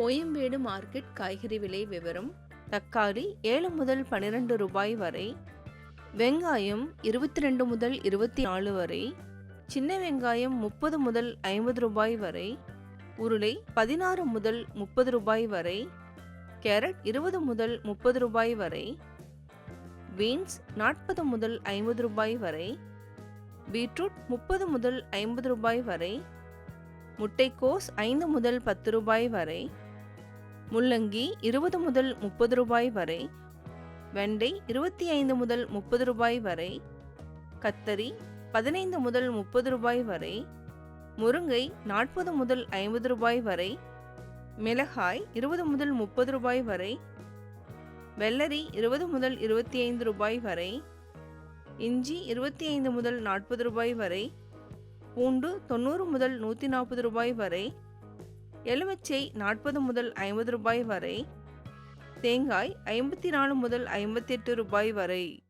Koyambedu market காய்கறி விலை விவரம் தக்காளி ஏழு முதல் பன்னிரண்டு ரூபாய் வரை வெங்காயம் இருபத்தி ரெண்டு முதல் இருபத்தி நாலு வரை சின்ன வெங்காயம் முப்பது முதல் ஐம்பது ரூபாய் வரை உருளை பதினாறு முதல் முப்பது ரூபாய் வரை கேரட் இருபது முதல் முப்பது ரூபாய் வரை பீன்ஸ் நாற்பது முதல் ஐம்பது ரூபாய் வரை பீட்ரூட் முப்பது முதல் ஐம்பது ரூபாய் வரை முட்டைக்கோஸ் ஐந்து முதல் பத்து ரூபாய் வரை முள்ளங்கி இருபது முதல் முப்பது ரூபாய் வரை வெண்டை இருபத்தி ஐந்து முதல் முப்பது ரூபாய் வரை கத்தரி பதினைந்து முதல் முப்பது ரூபாய் வரை முருங்கை நாற்பது முதல் ஐம்பது ரூபாய் வரை மிளகாய் இருபது முதல் முப்பது ரூபாய் வரை வெள்ளரி இருபது முதல் இருபத்தி ஐந்து ரூபாய் வரை இஞ்சி இருபத்தி ஐந்து முதல் நாற்பது ரூபாய் வரை பூண்டு தொண்ணூறு முதல் நூற்றி நாற்பது ரூபாய் வரை எலுமிச்சை நாற்பது முதல் ஐம்பது ரூபாய் வரை தேங்காய் ஐம்பத்தி நாலு முதல் ஐம்பத்தி எட்டு ரூபாய் வரை.